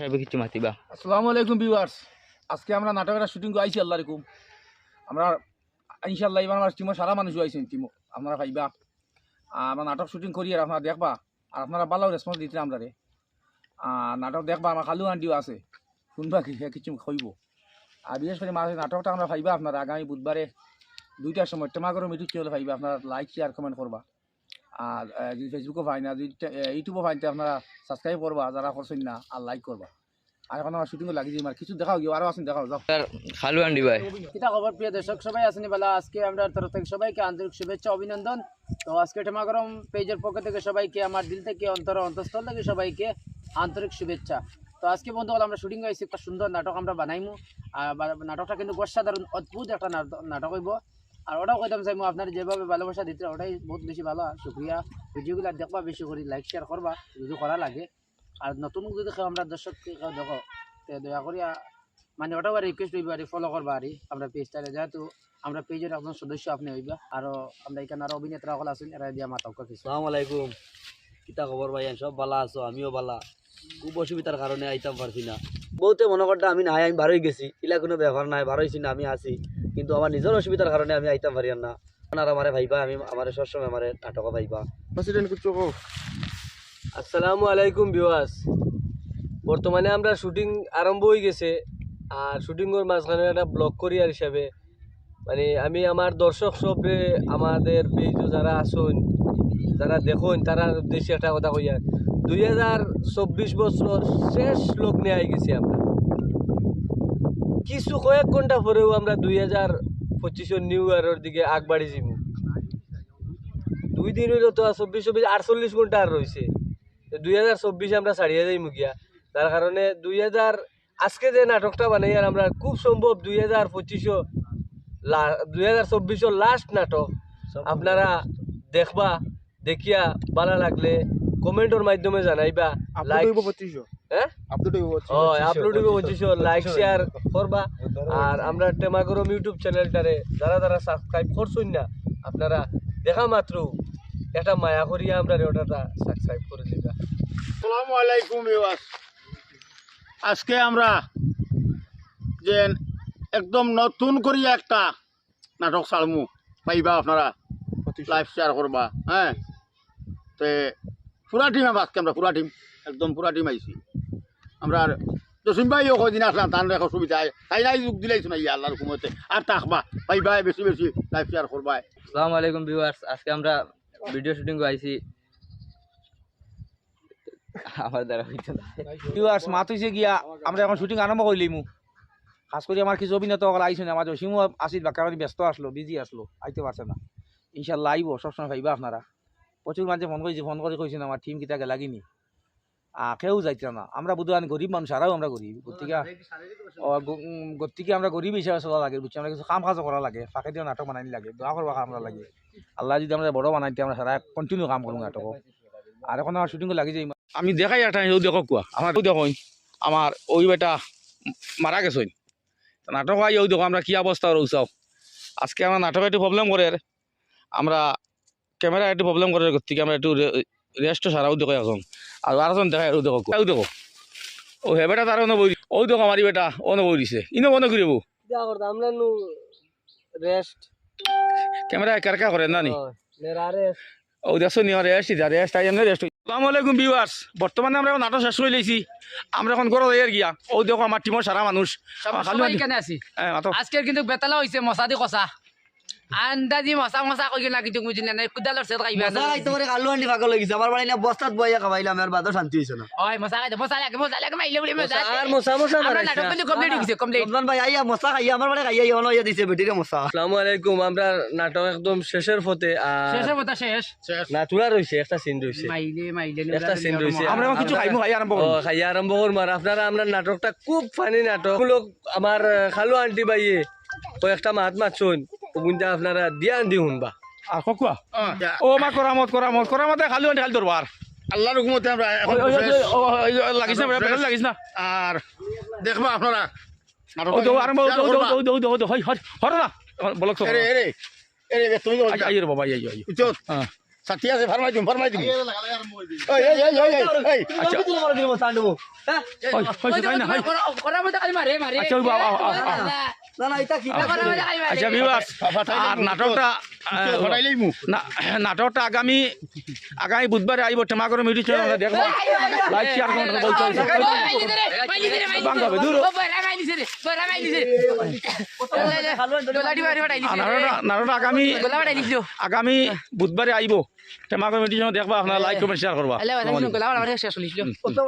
সাহেব কিছু মাতিবা আসসালামু আলাইকুম ভিউয়ার্স আজকে আমরা নাটকের শুটিং আইছি, আল্লাহ রেকুম আমরা ইনশাল্লাহ এবার আমার টিমও সারা মানুষ আইছেন টিমও আপনারা আর আমরা নাটক শুটিং করি আর আপনারা দেখবা। আর আপনারা ভালো রেসপন্স দিতে আমরা রে। নাটক দেখবা, আমার খালু আন্টিও আছে। শুনবা কি কিছু হইব আর বিশেষ করে মাঝে নাটকটা আমরা পাইবা আপনারা আগামী বুধবারে দুইটার সময় টেমাগরম ইউটিউব চ্যানেলে পাইবা আপনারা লাইক শেয়ার কমেন্ট করবা। আর যদি ফেসবুকও পাই না যদি ইউটিউবও পাইতে আপনারা সাবস্ক্রাইব করবা যারা করছেন না আর লাইক করবা। আর এখন আমার শুটিংও লাগি যাই কিছু দেখাও গিয়ে আরও আছেন দেখাও যাও। খালু আন্ডি ভাই। কিতা খবর প্রিয় দর্শক? সবাই আছেন বলা আজকে আমরা তরফ থেকে সবাইকে আন্তরিক শুভেচ্ছা অভিনন্দন। তো আজকে টেমাগরম পেজের পক্ষ থেকে সবাইকে আমার দিল থেকে অন্তর অন্তঃস্থল থেকে সবাইকে আন্তরিক শুভেচ্ছা। তো আজকে বন্ধু আমরা শুটিং হয়েছি একটা সুন্দর নাটক আমরা বানাইমু। আর নাটকটা কিন্তু অসাধারণ অদ্ভুত একটা নাট- নাটক হইব। আর ওটাও কইতাম চাইমু আপনার যেভাবে ভালোবাসা দিতে ওটাই বহুত বেশি ভালো। আর শুক্রিয়া। ভিডিওগুলো দেখবা বেশি করে লাইক শেয়ার করবা, যদি করা লাগে। আর নতুন যদি কেউ আমরা দর্শক কেউ দেখো, তে দয়া করিয়া মানে ওটাও আর রিকোয়েস্ট হইবা, আর ফলো করবা, আর। আমরা পেজটারে যেহেতু আমরা পেজের একজন সদস্য আপনি হইবা, আর আমরা এখানে আরও অভিনেতা সকল আছেন, এরা দিয়া কিছু। সালাম আলাইকুম। কিতা খবর ভাই? সব বালা আছো? আমিও বালা। খুব অসুবিধার কারণে আইতাম পারছি না। বহুতে মনে করতে আমি নাই, আমি বারোই গেছি। ইলা কোনো ব্যাপার নাই, বারোইছি না, আমি আছি। কিন্তু আমার নিজের অসুবিধার কারণে আমি আইতাম পারি না। আর আমারে ভাইবা আমি আমার সবসময় আমার নাটক ভাইবা। আসসালামু আলাইকুম বিওয়াস বর্তমানে আমরা শুটিং আরম্ভ হয়ে গেছে। আর শুটিংয়ের মাঝখানে একটা ব্লগ করিয়ার হিসাবে মানে আমি আমার দর্শক সবে আমাদের পেজও যারা আসুন যারা দেখুন তারা উদ্দেশ্যে একটা কথা কইয়া দুই হাজার চব্বিশ বছর শেষ লগ্নে আই গেছি আমরা। কিছু কয়েক ঘণ্টা পরেও আমরা দুই হাজার পঁচিশের নিউ ইয়ারের দিকে আগবাড়ি যাব দুই দিন হইল তো চব্বিশ চব্বিশ আটচল্লিশ ঘণ্টা আর রয়েছে। দুই হাজার চব্বিশে আমরা ছাড়িয়ে যাই মুখিয়া তার কারণে দুই হাজার আজকে যে নাটকটা বানাই আর আমরা খুব সম্ভব দুই হাজার পঁচিশও দুই হাজার চব্বিশের লাস্ট নাটক। আপনারা দেখবা দেখিয়া ভালো লাগলে কমেন্টের মাধ্যমে জানাইবা লাইক হ্যাঁ? হয় আপলোড হইব পঁচিশ লাইক শেয়ার করবা। আর আমরা টেমাগরম ইউটিউব চ্যানেলটারে যারা যারা সাবস্ক্রাইব করছুন না আপনারা দেখা মাত্র এটা মায়া করিয়া আমরা ওটাটা সাবস্ক্রাইব করে দিবা আসসালামু আলাইকুম ভিউয়ার্স আজকে আমরা যে একদম নতুন করি একটা নাটক চালমু। পাইবা আপনারা। লাইভ শেয়ার করবা হ্যাঁ? তে পুরা টিম আমরা আজকে আমরা পুরা টিম একদম পুরা টিম আইছি। আমরা আর জসিম ভাইও কদিন আসলাম তার এক অসুবিধা তাই নাই যুগ দিলাইছো না ইয়া আল্লাহর হুকুমতে আর থাকবা পাইবা বেশি বেশি লাইভ শেয়ার করবা আসসালামু আলাইকুম ভিউয়ার্স আজকে আমরা ভিডিও শুটিং আইছি। আমার দ্বারা হইতো না ভিউয়ার্স মাত হইছে গিয়া আমরা এখন শুটিং আরম্ভ করলিমু খাস করে আমার কিছু অভিনেতা সকল আইসেন আমার জসিমও আসিল বা কারণ ব্যস্ত আসলো বিজি আসলো আইতে পারছে না। ইনশাল্লাহ আইব সবসময় ভাইবা আপনারা। প্রচুর মানুষে ফোন করেছি, ফোন করে কইছেন আমার টিম কিতাকে লাগিনি। কেউ যাইতে না। আমরা বুধবার গরিব মানুষ, আরাও আমরা গরিব। গতিকে গতিকে আমরা গরিব হিসাবে চলা লাগে, বুঝছি? আমরা কিছু কাম কাজ করা লাগে, ফাঁকে দিয়ে নাটক বানাই লাগে, দোয়া করবা আমরা লাগে। আল্লাহ যদি আমরা বড় বানাইতে আমরা সারা কন্টিনিউ কাম করব নাটক আর এখন আমার শুটিং লাগি যাই আমি দেখাই একটা দেখো কুয়া আমার দেখো আমার ওই বেটা মারা গেছে নাটক হয় ওই দেখো আমরা কি অবস্থা রয়েছাও আজকে আমার নাটক একটু প্রবলেম করে আমরা ক্যামেরা একটু প্রবলেম করে থেকে আমরা একটু রেস্ট সারাও দেখো এখন। আর আর এখন দেখাই দেখো কুয়া। দেখো ও হে বেটা তার অন্য বই ওই দেখো আমার বেটা অন্য বই দিছে। ইনো বন্ধ করিব কিতা করতে আমরা নু রেস্ট ক্যামেরা একা একা করে না নি? ও দেখছ নি রেস্ট ইদা রেস্ট আই এমনি রেস্ট আসসালামু আলাইকুম ভিউয়ার্স বর্তমানে আমরা এখন নাটক শেষ করে লইছি আমরা এখন ঘর যাই গিয়া। ও দেখো আমার টিমের সারা মানুষ। খালি সবাই এখানে আছি? হ্যাঁ মাতো আজকের কিন্তু বেতালা হয়েছে মশা দি কষা আন্দাজি মশা মশা কই কিনা কিন্তু বুঝি না কুদালৰ চেত খাইবা তোমার আলু আন্ডি ফাঁকা লাগিছে আমার বাড়ি না বস্তাত বইয়া খাবাইলাম আর বাদর শান্তি হয়েছে না। ওই মশা খাইতে মশা লাগে মশা লাগে মাইলে বলে মশা আর মশা মশা আমরা নাটক কিন্তু কমপ্লিট গেছে কমপ্লিট রমজান ভাই আইয়া মশা খাইয়া আমার বাড়ি খাইয়া ইয়া ইয়া দিছে বেটিরে মশা আসসালামু আলাইকুম আমরা নাটক একদম শেষের পথে শেষের কথা শেষ। না তুলা রইছে একটা সিন রইছে মাইলে মাইলে একটা scene রয়েছে। আমরা কিছু খাইমু খাই আরম্ভ ও করব খাইয়া আরম্ভ করব আর আপনারা আমরা নাটকটা খুব ফানি নাটক। লোক আমার খালু আন্টি বাইয়ে কয়েকটা মাত মাতছুন ওগুনটা আপনারা দিয়ান দি শুনবা আর ককুয়া ও মা করামত করামত করামতে খালি আন্টি খালি ধরবার আল্লাহর হুকুমতে আমরা এখন লাগিস না একদম লাগিস না। আর দেখবা আপনারা ও দেখো আরম্ভ ও শেয়ার দেখো করবা। ও দেখো হই হর হর না বলক তো এরে এরে এরে তুমি আইয়ে রে বাবা আইয়ে আইয়ে উচত হ্যাঁ সাথী আছে ফরমাই দিম ফরমাই দিম। এই এই এই এই এই আচ্ছা। আচ্ছা ওই বাবা, আ, আ, আ। করার মধ্যে খালি মারে আচ্ছা বিবাস আর নাটকটা নাটকটা আগামী আগামী বুধবারে আইব টেমাগর মিউজিক চ্যানেলে দেখব। লাইক শেয়ার কমেন্ট বলতে নাটকটা নাটকটা আগামী আগামী বুধবারে আইব। টেমাগর চ্যানেল দেখবা আপনারা লাইক কমেন্ট শেয়ার করবা।